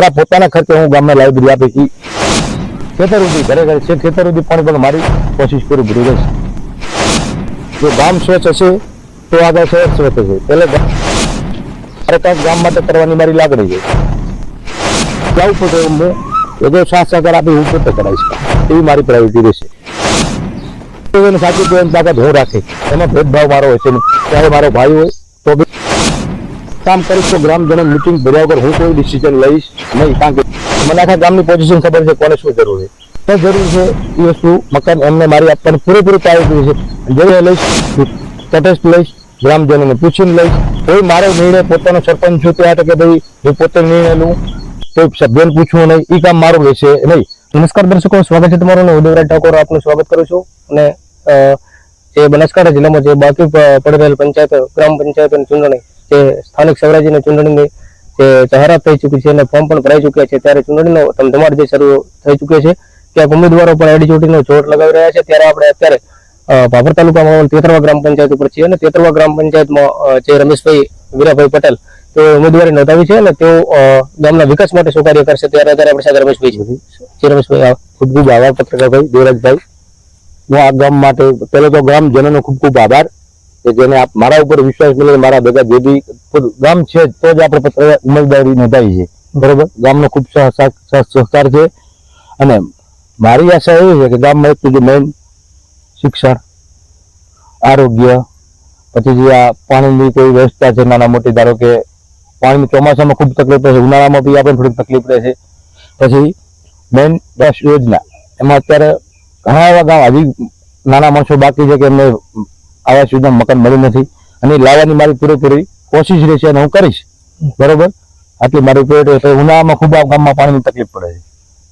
મારા પોતાના ખર્ચે હું ગામમાં લાઇબ્રેરી આપી હતી ખેતર સુધી ઘરે ઘરે છે ખેતર સુધી પાણી પણ મારી કોશિશ પૂરી પૂરી રહેશે જો ગામ સ્વચ્છ હશે, તો આગળ શહેર સ્વચ્છ હશે. એટલે મારે કાંઈક ગામ માટે કરવાની મારી લાગણી છે. જાઉં પડે હું? બધો સાથ સહકાર આપી હું પોતે કરાવીશ. એવી મારી પ્રાયોરિટી રહેશે. સાચું તાકાત હું રાખીશ એમાં ભેદભાવ મારો હોય છે. ચાહે મારો ભાઈ હોય, તો બી કામ કરીશ તો ગ્રામજનો મિટિંગ ભર્યા વગર હું કોઈ ડિસિઝન લઈશ નહીં. કારણ કે મને આખા ગામની પોઝિશન ખબર છે કોને શું જરૂર છે. તો જરૂર છે એ વસ્તુ મકાન એમને મારી આપવાની પૂરેપૂરી પ્રાયોરિટી છે. જોઈએ લઈશ, તટસ્થ લઈશ, ગ્રામજનોને પૂછીને લઈશ. કોઈ મારો નિર્ણય પોતાનો સરપંચ છું ત્યાં કે ભાઈ, હું પોતે નિર્ણય લઉં. કોઈ સભ્યને પૂછવું નહીં. એ કામ મારું રહેશે નહીં. નમસ્કાર દર્શકો, સ્વાગત છે તમારું ઉદયરાજ ઠાકોર. આપનું સ્વાગત કરું છું. અને જે બનાસકાંઠા જિલ્લામાં જે બાકી પડી રહેલ પંચાયત, ગ્રામ પંચાયતની ચૂંટણી જે સ્થાનિક સ્વરાજ્યની ચૂંટણીની જે જાહેરાત થઈ ચૂકી છે અને ફોર્મ પણ ભરાઈ ચૂક્યા છે. ત્યારે ચૂંટણીનો ધમધમાટ જે શરૂ થઈ ચૂક્યો છે ક્યાંક ઉમેદવારો પણ એડી ચોટીનો જોર લગાવી રહ્યા છે. ત્યારે આપણે અત્યારે ભાભર તાલુકામાં તેતરવા ગ્રામ પંચાયત ઉપર છીએ અને તેતરવા ગ્રામ પંચાયતમાં જે રમેશભાઈ વીરાભાઈ પટેલ, તેઓ ઉમેદવારી નોંધાવી છે અને તેઓ ગામના વિકાસ માટે શું કાર્ય કરશે. ત્યારે અત્યારે આપણે સાથે રમેશભાઈ છે. રમેશભાઈ. ખૂબ ખૂબ આભાર પત્રકારભાઈ દેવરાજભાઈ હું આ ગામ માટે, પહેલો તો ગ્રામજનોનો ખૂબ ખૂબ આભાર. કે જેને આપ મારા ઉપર વિશ્વાસ મળે મારા ભેગા જે બી ગામ છે તો જ આપણે પત્ર ઉમેદવારી નોંધાવી છે. બરોબર. ગામનો ખૂબ સહ- સહ- સહ- સહકાર છે. અને મારી આશા એવી છે કે ગામમાં એક જે મેઇન શિક્ષણ આરોગ્ય પછી જે આ પાણીની કોઈ વ્યવસ્થા છે નાના મોટી ધારો કે પાણીની ચોમાસામાં ખૂબ તકલીફ રહે છે ઉનાળામાં બી આપણને થોડીક તકલીફ રહે છે. પછી મેઇન દસ યોજના. એમાં અત્યારે ઘણા એવા ગામ હજી નાના માણસો બાકી છે કે એમને આવાસ યોજના મકાન મળ્યું નથી. અને લાવવાની મારી પૂરેપૂરી કોશિશ રહેશે અને હું કરીશ. બરોબર? આટલી મારી છે ઉનાળામાં ખૂબ ગામમાં પાણીની તકલીફ પડે છે.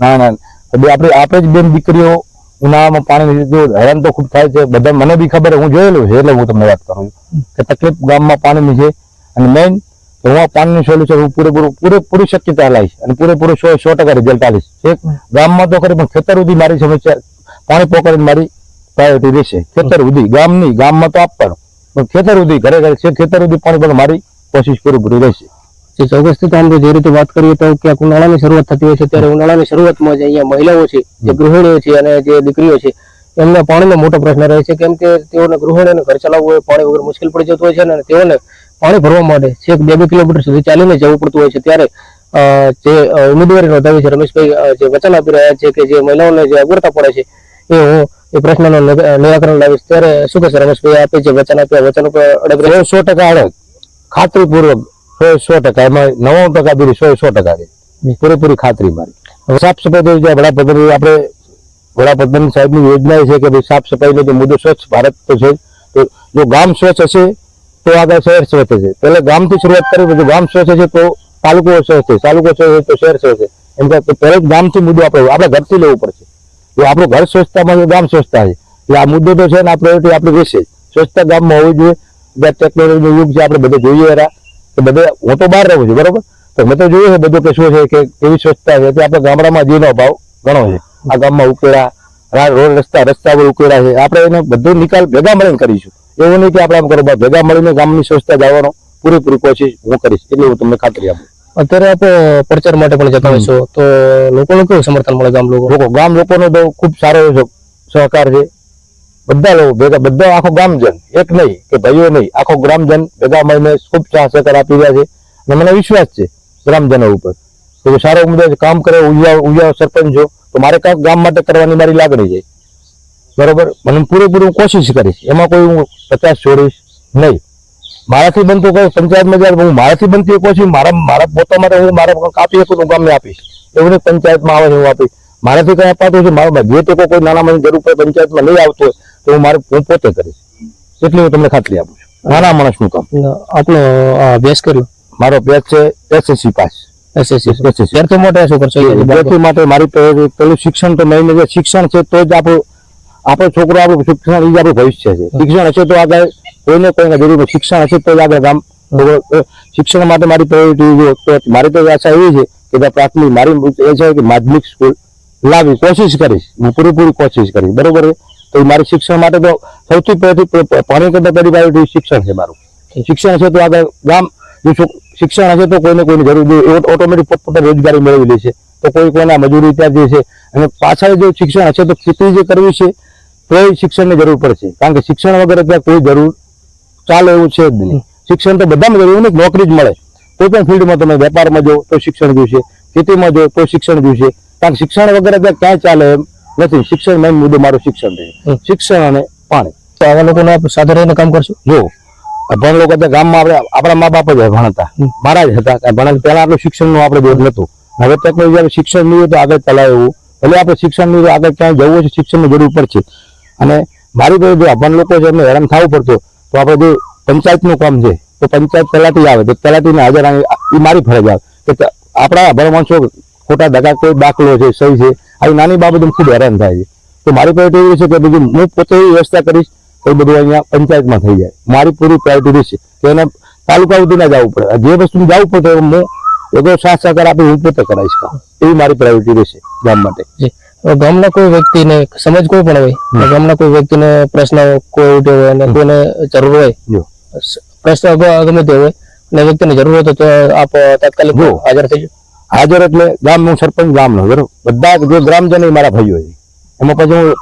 ના ના. તો આપણે આપણે જ બેન દીકરીઓ ઉનાળામાં પાણી હેરાન તો ખૂબ થાય છે. બધા મને બી ખબર હું જોયેલું છે, એટલે હું તમને વાત કરું કે તકલીફ ગામમાં પાણીની છે. અને મેઇન હું આ પાણીનું સોલ્યુશન હું પૂરેપૂરું, પૂરેપૂરી શક્યતા લાવીશ અને પૂરેપૂરું સો સો ટકા રિઝલ્ટ આવીશ એક ગામમાં તો ખરી, પણ ખેતર સુધી મારી સમસ્યા, પાણી પોકાડીને મારી પ્રાયોરિટી રહેશે. ખેતર સુધી ગામની ગામમાં તો આપવાનું. પણ ખેતર સુધી ઘરે ઘરે છે. ખેતર સુધી પણ પણ મારી કોશિશ પૂરેપૂરી રહેશે. જે ચોક્કસથી તો આમ જે રીતે વાત કરીએ તો ક્યાંક ઉનાળાની શરૂઆત થતી હોય છે ત્યારે ઉનાળાની શરૂઆતમાં જે અહીંયા મહિલાઓ છે જે ગૃહિણીઓ છે અને જે દીકરીઓ છે એમને પાણીનો મોટો પ્રશ્ન રહે છે કેમ કે તેઓને ગૃહિણીઓને ઘર ચલાવવું હોય પાણી વગર મુશ્કેલ પડી જતું હોય છે અને તેઓને પાણી ભરવા માટે છેક બે બે કિલોમીટર સુધી ચાલીને જવું પડતું હોય છે. ત્યારે જે ઉમેદવારી નોંધાવી છે રમેશભાઈ જે વચન આપી રહ્યા છે કે જે મહિલાઓને જે અગવડતા પડે છે એ હું એ પ્રશ્નનો નિરાકરણ લાવીશ. ત્યારે શું કહેશે રમેશભાઈ? આપે જે વચન આપ્યા વચન ઉપર અડગ રહ્યો સો ટકા અડગ ખાતરીપૂર્વક સો સો ટકા. એમાં નવ્વાણું ટકા દીધી સો સો ટકા છે. પૂરેપૂરી ખાતરી મારી. સાફ સફાઈ તો જે વડાપ્રધાન આપણે વડાપ્રધાન સાહેબની યોજના એ છે કે ભાઈ સાફ સફાઈનો જે મુદ્દો સ્વચ્છ ભારત તો છે તો જો ગામ સ્વચ્છ હશે તો આગળ શહેર સ્વચ્છ છે પહેલાં ગામથી શરૂઆત કરી પછી ગામ સ્વચ્છ છે તો તાલુકો સ્વચ્છ છે તાલુકો સ્વચ્છ તો શહેર સ્વચ્છ છે એમ કે પહેલા ગામથી મુદ્દો આપણે આપણે ઘરથી લેવું પડશે. જો આપણું ઘર સ્વચ્છતામાં ગામ સ્વચ્છતા છે. એટલે આ મુદ્દો તો છે ને આ પ્રાયોરિટી આપણી રહેશે. સ્વચ્છતા ગામમાં હોવી જોઈએ. જે ટેકનોલોજીનો યુગ છે, આપણે બધે જોઈએ એરા. કે બધે હું તો બહાર રહું છું, બરાબર? તો મેં તો જોયું છે બધું કે શું છે કે કેવી સ્વચ્છતા છે. તે આપણે ગામડામાં જીનો ભાવ ઘણો છે. આ ગામમાં ઉકેડા રોડ રસ્તા રસ્તા પર ઉકેડા છે. આપણે એને બધો નિકાલ ભેગા મળીને કરીશું. એવું નહીં કે આપણે આમ કરો ભેગા મળીને ગામની સ્વચ્છતા જવાનો પૂરેપૂરી કોશિશ હું કરીશ એટલે હું તમને ખાતરી આપું. અત્યારે આપ પ્રચાર માટે પણ જતા હોય છો. તો લોકોનું કેવું સમર્થન મળે ગામ લોકો લોકો ગામ લોકોનો તો ખૂબ સારો એવો સહકાર છે. બધા લોકો ભેગા બધા આખો ગામજન એક નહીં કે ભાઈઓ નહીં આખો ગ્રામજન ભેગા મળીને ખૂબ સહકાર આપી રહ્યા છે. અને મને વિશ્વાસ છે ગ્રામજનો ઉપર. તો સારો ઉમેદવાર કામ કરે ઉજવા ઉજવા સરપંચ છો તો મારે કાંઈક ગામ માટે કરવાની મારી લાગણી છે. બરોબર? મને પૂરેપૂરી કોશિશ કરીશ. એમાં કોઈ હું પચાસ છોડીશ નહીં. મારાથી બનતું કોઈ પંચાયતમાં જ્યારે હું મારાથી બનતી કહું છું મારા મારા પોતા માટે હું મારા કાપી શકું તો હું ગામને આપીશ. એવું નહીં પંચાયતમાં આવે હું આપીશ. મારાથી કંઈ અપાતું છે મારા જે ટેકો કોઈ નાના માણસ જરૂર પડે પંચાયતમાં નહીં આવતો હોય તો હું મારે હું પોતે કરીશ. એટલી હું તમને ખાતરી આપું છું. નાના માણસનું કામ. આપનો આ અભ્યાસ કર્યો? મારો અભ્યાસ છે એસએસસી પાસ. એસએસસી એસએસસી માટે શું કરશો? માટે મારી પહેલું શિક્ષણ તો મેં શિક્ષણ છે તો જ આપણું આપણો છોકરો આપણું શિક્ષણ એ જ આપણું ભવિષ્ય છે. શિક્ષણ હશે તો આગળ કોઈને કોઈને જરૂર શિક્ષણ હશે તો જ આગળ ગામ શિક્ષણ માટે મારી પ્રાયોરિટી જો તો મારી તો આશા એવી છે કે જ્યાં પ્રાથમિક મારી એ છે કે માધ્યમિક સ્કૂલ લાવી કોશિશ કરીશ. હું પૂરેપૂરી કોશિશ કરીશ. બરોબર તો મારી શિક્ષણ માટે તો સૌથી પહેલી પાણી કરતા પહેલી પ્રાયોરિટી શિક્ષણ છે મારું. શિક્ષણ છે તો આગળ ગામ જો શિક્ષણ હશે તો કોઈને કોઈની જરૂર ઓટોમેટિક પોતપોતાની રોજગારી મેળવી લેશે. તો કોઈ કોઈના મજૂરી ત્યાં જે છે અને પાછળ જો શિક્ષણ હશે તો ખેતી જે કરવી છે તો શિક્ષણની જરૂર પડશે. કારણ કે શિક્ષણ વગર ત્યાં કોઈ જરૂર ચાલે એવું છે જ નહીં. શિક્ષણ તો બધામાં જરૂર નહીં નોકરી જ મળે. કોઈ પણ ફિલ્ડમાં તમે વેપારમાં જો તો શિક્ષણ જોઈશે. ખેતીમાં જો તો શિક્ષણ જોઈશે. કારણ કે શિક્ષણ વગર ત્યાં ક્યાંય ચાલે એમ નથી. શિક્ષણ મેઇન મુદ્દો મારું શિક્ષણ છે. શિક્ષણ અને પાણી. તો આવા લોકોને સાથે રહીને કામ કરશો? જો અભણ લોકો ત્યાં ગામમાં આપણે આપણા મા બાપ જ ભણતા. મારા જ હતા. ભણત પહેલા આટલું શિક્ષણનું આપણે જોર નતું હવે ટેકનોલોજી શિક્ષણ મળ્યું તો આગળ ચલાવે એવું. ભલે આપણે શિક્ષણ મળ્યું આગળ ક્યાંય જવું હોય તો શિક્ષણની જરૂર પડશે. અને મારી પાસે જો અભણ લોકો છે એમને હેરાન થવું પડતું, તો આપણે જે પંચાયતનું કામ છે, તો પંચાયત તલાટી આવે, તો તલાટીને હાજર આવે એ મારી ફરજ આવે. કે આપણા અભણ માણસો ખોટા દગા કોઈ દાખલો છે, સહી છે, આવી નાની બાબતો ખૂબ હેરાન થાય છે. તો મારી પ્રાયોરિટી એવી છે કે બીજું હું પોતે એવી વ્યવસ્થા કરીશ, તો બધું અહીંયા પંચાયતમાં થઈ જાય. મારી પૂરી પ્રાયોરિટી છે કે એને તાલુકા સુધી ના જવું પડે. જે વસ્તુ જવું પડે હું એનો સાથ સહકાર આપી, હું પોતે કરાવીશ કામ. એવી મારી પ્રાયોરિટી રહેશે ગામ માટે. જી. ગામના કોઈ વ્યક્તિને સમજ કોઈ પણ હોય ગામના કોઈ વ્યક્તિને પ્રશ્ન કોઈ ઉઠ્યો હોય અને કોઈને જરૂર હોય પ્રશ્ન ગમે તે હોય અને વ્યક્તિને જરૂર હોય તો આપ તાત્કાલિક. હાજર થઈ હાજર એટલે ગામનું સરપંચ ગામનો બરોબર? બધા જે ગ્રામજનો મારા ભાઈઓ છે. એમાં પછી હું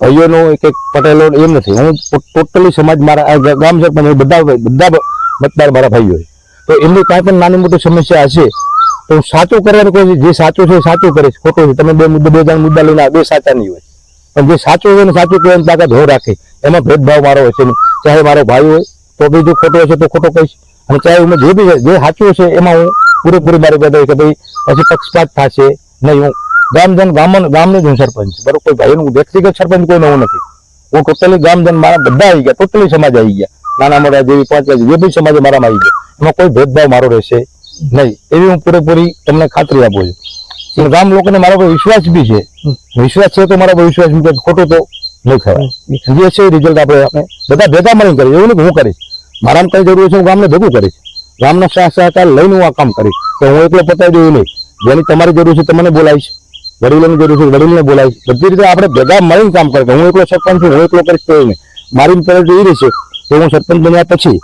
ભાઈઓનો કે પટેલો એમ નથી હું ટોટલી સમાજ મારા ગામ સરપંચ બધા બધા મતદાર મારા ભાઈઓ હોય તો એમની કાંઈ પણ નાની મોટી સમસ્યા હશે તો સાચું કરવાની કોઈ જે સાચું છે એ સાચું કરીશ. ખોટું છે તમે બે મુદ્દા બે ત્રણ મુદ્દા લઈને બે સાચા નહીં હોય. પણ જે સાચું હોય ને સાચું કહેવાની તાકાત હો રાખે એમાં ભેદભાવ મારો હશે નહીં. ચાહે મારો ભાઈ હોય, તો બી જો ખોટો હશે તો ખોટો કહીશ. અને ચાહે હું જે બી જે સાચું હશે એમાં હું પૂરેપૂરી મારી બધા કે ભાઈ પછી પક્ષપાત થશે નહીં. હું ગામજન ગામન ગામનો જ હું સરપંચ. બરાબર? કોઈ ભાઈનું વ્યક્તિગત સરપંચ કોઈ હું નથી. હું ટોટલી ગામજન મારા બધા આવી ગયા. ટોટલી સમાજ આવી ગયા. નાના મોટા જેવી પાંચ જે બી સમાજ મારામાં આવી ગયા. એમાં કોઈ ભેદભાવ મારો રહેશે નહીં, એવી હું પૂરેપૂરી તમને ખાતરી આપું છું. ગામ લોકોને મારા પર વિશ્વાસ બી છે. વિશ્વાસ છે તો મારા પર વિશ્વાસ મૂકે, ખોટો તો નહીં ખવાય જે છે રિઝલ્ટ આપણે આપણે બધા ભેગા મળીને કરીએ, એવું નહીં હું કરીશ. મારામાં કઈ જરૂર છે, હું ગામને ભેગું કરીશ. ગામના સાથ સહકાર લઈને હું આ કામ કરીશ. તો હું એકલો પતાવી દઉં નહીં. જેની તમારી જરૂર છે તમને બોલાવીશ. વડીલોની જરૂર છે, વડીલને બોલાવીશ. બધી રીતે આપણે ભેગા મળીને કામ કરીએ. હું એકલો સરપંચ છું, હું એકલો કરીશ તો નહીં. મારી પ્રાયોરિટી એ રહેશે કે હું સરપંચ બન્યા પછી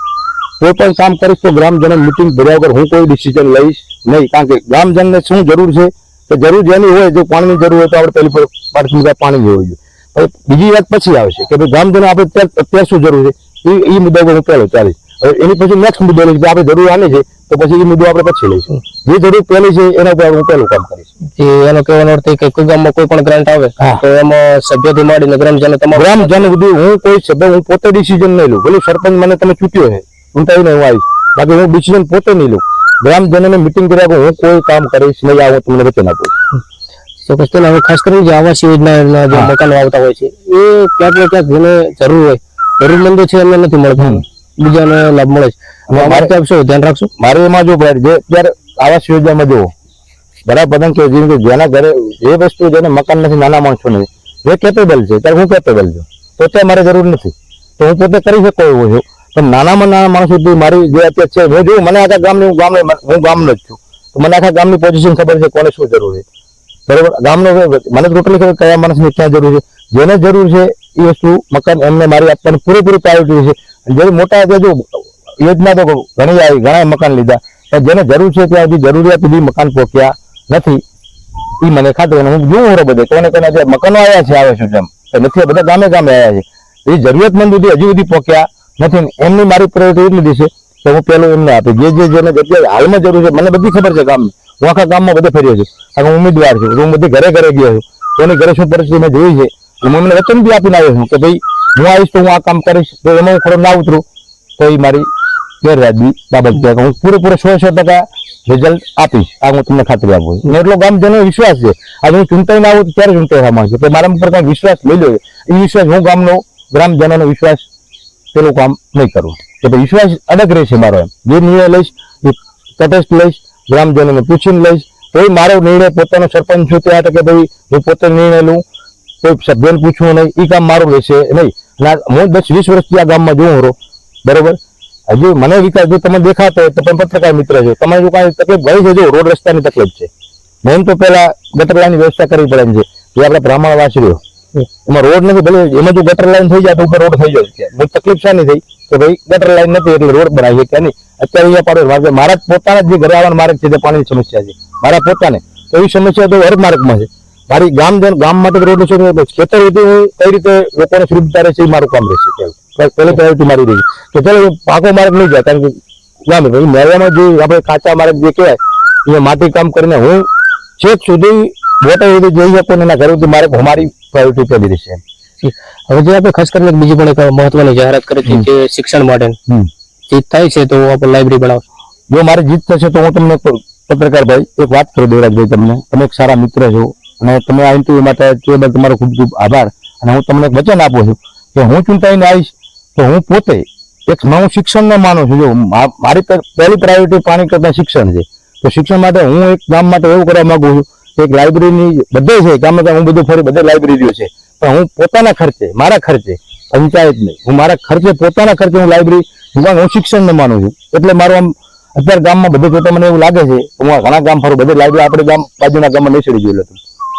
કોઈ પણ કામ કરીશ તો ગ્રામજનો મિટિંગ ભર્યા વગર હું કોઈ ડિસિઝન લઈશ નહીં. કારણ કે ગ્રામજનને શું જરૂર છે? કે જરૂર જેની હોય જો પાણીની જરૂર હોય તો આપણે પહેલી પર પ્રાથમિકતા પાણી હોવી જોઈએ. બીજી વાત પછી આવશે કે ભાઈ ગ્રામજનો આપણે અત્યારે શું જરૂર છે? એ મુદ્દા ઉપર હું પહેલો ચાલીશ. હવે એની પછી નેક્સ્ટ મુદ્દો લઈશ આપણે જરૂર આની છે તો પછી એ મુદ્દો આપણે પછી લઈશું. જે જરૂર પહેલી છે એના ઉપર હું પહેલું કામ કરીશ. જે એનો કહેવાનો અર્થ કે કોઈ ગામમાં કોઈ પણ ગ્રાન્ટ આવે. તો એમાં સભ્યથી માંડીને ગ્રામજનો તમામ ગ્રામજનો સુધી હું કોઈ સભ્ય હું પોતે ડિસિઝન નહીં લઉં. ભલે સરપંચ મને તમે ચૂંટ્યો છે હું તો હું આવીશ. બાકી હું ડિસિઝન પોતે નહીં લઉં. ગ્રામજનોને મિટિંગ કર્યા હું કોઈ કામ કરીશ નહીં આ હું તમને વચન આપું ચોક્કસ તો હવે ખાસ કરીને જે આવાસ યોજના જે. મકાનો આવતા હોય છે એ ક્યાંક ને ક્યાંક જેને જરૂર હોય જરૂરમંદો છે એમને નથી મળતું. બીજાને લાભ મળે છે. ત્યાં આપશો ધ્યાન રાખશો? મારે એમાં જો જે અત્યારે આવાસ યોજનામાં જુઓ બરાબર બધા કે જેમ કે જેના ઘરે જે વસ્તુ જેને મકાન નથી નાના માણસો ને જે કેપેબલ છે. ત્યારે હું કેપેબલ છું. પોતે મારે જરૂર નથી. તો હું પોતે કરી શકો એવો છું પણ નાનામાં નાના માણસો સુધી મારી જે અત્યારે છે, હું જોયું મને આખા ગામની હું ગામને, હું ગામનો જ છું. તો મને આખા ગામની પોઝિશન ખબર છે કોને શું જરૂર છે. બરાબર? ગામનો મને ટોટલી ખબર કયા માણસને ક્યાં જરૂર છે? જેને જરૂર છે એ વસ્તુ મકાન એમને મારી આપવાની પૂરેપૂરી પ્રાયોરિટી છે. જે મોટા જે યોજના તો ઘણી આવી, ઘણા મકાન લીધા. પણ જેને જરૂર છે ત્યાં હજી જરૂરિયાત સુધી મકાન પહોંચ્યા નથી. એ મને ખાતરી હું જોઉં હરો બધે. કોને કોને જે મકાનો આવ્યા છે, આવે છે જેમ નથી બધા ગામે ગામે આવ્યા છે. એ જરૂરિયાતમંદ સુધી હજુ સુધી પહોંચ્યા. નથી, એમની મારી પ્રાયોરિટી એટલી છે કે હું પેલું એમને આપી. જે જે જેને જગ્યાએ હાલમાં જરૂર છે, મને બધી ખબર છે કામ હું આખા ગામમાં બધે ફર્યો છું. આખા ઉમેદવાર છું. હું બધી ઘરે ઘરે ગયો છું. કોની ઘરે શું પરિસ્થિતિ મેં જોઈ છે. હું એમને વચન બી આપીને આવ્યો છું કે ભાઈ, હું આવીશ તો હું આ કામ કરીશ. તો એમાં હું ખરો ના ઉતરું. તો એ મારી ગેરવાજબી બાબત છે. હું પૂરેપૂરો સો સો ટકા રિઝલ્ટ આપીશ. આ હું તમને ખાતરી આપું છું. એટલો ગામજનો વિશ્વાસ છે. આજે હું ચૂંટાઈને આવું ત્યારે ચૂંટાઈ થવા માંગશે. કે મારા ઉપર કાંઈ વિશ્વાસ લઈ લો એ વિશ્વાસ હું ગામનો, ગ્રામજનોનો વિશ્વાસ પેલું કામ નહીં કરું. કે ભાઈ વિશ્વાસ અલગ રહેશે મારો એમ. જે નિર્ણય લઈશ, એ તટસ્થ લઈશ, ગ્રામજનોને પૂછીને લઈશ. કોઈ મારો નિર્ણય પોતાનો સરપંચ છું ત્યાં કે ભાઈ હું પોતે નિર્ણય લઉં. કોઈ સભ્યને પૂછવું નહીં એ કામ મારું રહેશે નહીં. હું દસ વીસ વર્ષથી આ ગામમાં જોઉં હરો બરોબર? હજુ મને વિકાસ, જો તમે દેખાતો હોય તો તમે પત્રકાર મિત્ર છો. તમારે જો કાંઈ તકલીફ, ગઈ છે જો, રોડ રસ્તાની તકલીફ છે. મેન તો પહેલાં ગટરલાની વ્યવસ્થા કરવી પડે છે. જે આપણે બ્રાહ્મણ વાસરીઓ એમાં રોડ નથી, ભલે એમાં જો ગટર લાઈન થઈ જાય તો ઉપર રોડ થઈ જાય બહુ તકલીફ શાની થઈ કે ભાઈ ગટર લાઈન નથી એટલે રોડ બનાવીએ કે નહીં. અત્યારે અહીંયા પાડો માર્ગ મારા પોતાના જે ઘરે આવવાના માર્ગ છે તે પાણીની સમસ્યા છે. મારા પોતાને. તો એવી સમસ્યા તો હર માર્ગમાં છે. મારી ગામ ગામ માટે રોડ છે ખેતર રીતે કઈ રીતે લોકોને સુરક્ષિત રહેશે એ મારું કામ રહેશે. પહેલી. પ્રાયોરિટી મારી રહી તો ચાલો પાકો માર્ગ નહીં જાય કારણ કે ગામ ભાઈ મેળવાનો જે આપણે કાચા માર્ગ જે કહેવાય એ માટી કામ કરીને હું છેક સુધી મોટા સુધી જઈ શકું એના ઘરે સુધી મારે અમારી પ્રાયોરિટી ઉપર દીધી છે. હવે જે આપણે ખાસ કરીને બીજી પણ એક મહત્વની જાહેરાત કરી છે જે શિક્ષણ માટે. જીત થાય છે તો આપણે લાઇબ્રેરી બનાવશું જો મારી જીત થશે તો હું તમને પત્રકાર ભાઈ એક વાત કરું દેવરાજભાઈ તમને. તમે એક સારા મિત્ર છો અને તમે આ ઇન્ટરવ્યુ માટે તે બદલ તમારો ખૂબ ખૂબ આભાર. અને હું તમને એક વચન આપું છું કે હું ચૂંટાઈને આવીશ તો હું પોતે એક હું શિક્ષણને માનું છું. જો મારી પહેલી પ્રાયોરિટી પાણી કરતા શિક્ષણ છે. તો શિક્ષણ માટે હું એક ગામ માટે એવું કરવા માગું છું કે એક લાઇબ્રેરીની બધે છે ગામમાં ગામ હું બધું ફરી બધે લાઇબ્રેરીઓ છે. પણ હું પોતાના ખર્ચે, મારા ખર્ચે પંચાયત નહીં. હું મારા ખર્ચે પોતાના ખર્ચે હું લાઇબ્રેરી હું હું શિક્ષણને માનું છું. એટલે મારું આમ અત્યારે ગામમાં બધે જોતા મને એવું લાગે છે હું ઘણા ગામ ફરું, બધે લાઇબ્રેરી આપણે ગામ બાજુના ગામમાં નિસળી ગયેલું હતું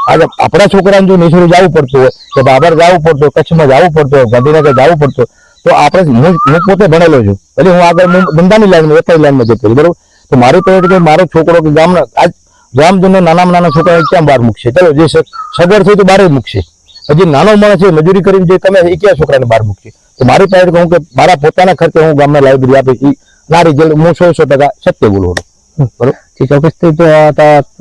આજે આપણા છોકરાને જો નિસળી જવું પડતું હોય, કે બાબર જવું પડતું કચ્છમાં જવું પડતું હોય, ગાંધીનગર જવું પડતું તો આપણે હું પોતે ભણેલો છું. એટલે હું આગળ ધંધાની લાઈનમાં વેપારી લાઈનમાં જતો બરોબર? તો મારું તો કે મારો છોકરો કે ગામના, આજ ગ્રામજનો નાનામાં નાના છોકરા ક્યાં બહાર મૂકશે? ચાલો જે સગવડ થઈ તો બહાર જ મૂકશે. હજી નાનો માણસ છે મજૂરી કરીને જે તમે એ ક્યાં છોકરાને બહાર મૂકશે? તો મારી પાસે કહું કે મારા પોતાના ખર્ચે હું ગામના લાઇબ્રેરી આપી એ ના રિઝલ્ટ હું સો સો ટકા સત્ય બોલું છું. બરોબર? જે ચોક્કસથી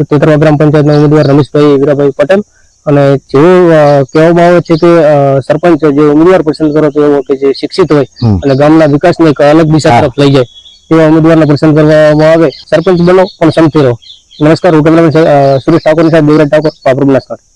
તેતરવા ગ્રામ પંચાયતના ઉમેદવાર રમેશભાઈ વીરાભાઈ પટેલ અને જેવું અ, કહેવામાં આવે છે કે સરપંચ જે ઉમેદવાર પસંદ કરો તો એવો કે જે શિક્ષિત હોય અને ગામના વિકાસને એક અલગ દિશા તરફ લઈ જાય એવા ઉમેદવારને પસંદ કરવામાં આવે. સરપંચ બનો પણ સમથી રહો. નમસ્કાર હું કેમેરામેન અ, સુરેશ ઠાકોર સાહેબ દેવરાજ ઠાકોર પાપર બનાસકાંઠા